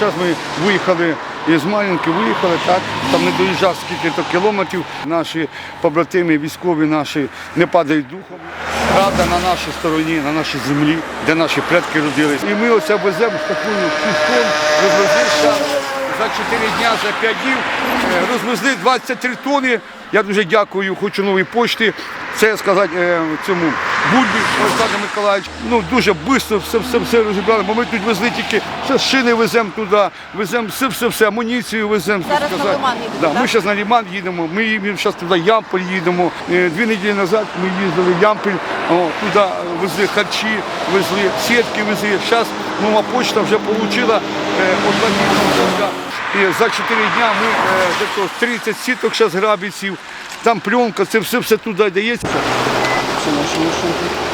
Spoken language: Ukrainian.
зараз ми виїхали із Мар'їнки, виїхали, так, там не доїжджав скільки то кілометрів. Наші побратими, військові наші не падають духом. Правда на нашій стороні, на нашій землі, де наші предки родились. І ми оце веземо з такою піском, розвезли за 4 дня, за 5 днів, е, розвезли 23 тони. Я дуже дякую, хочу новій почті. Це сказати е, цьому Бульбі Олександру Миколаївичу. Ну дуже швидко все, все, все розібрали, бо ми тут везли тільки все шини веземо туди, веземо все, все, все, амуніцію веземо. Зараз на сказати. Лиман їдете, Да, так? Ми зараз на Ліман їдемо, ми їдемо зараз туди Ямполь їдемо. Е, Дві неділі назад ми їздили в Ямполь, о, туди везли харчі, везли сітки везли. Зараз нова почта вже отримала е, і за 4 дня ми е, 30 сіток зараз грабіців, там пленка, це все, все туди дається. Це наші машинки.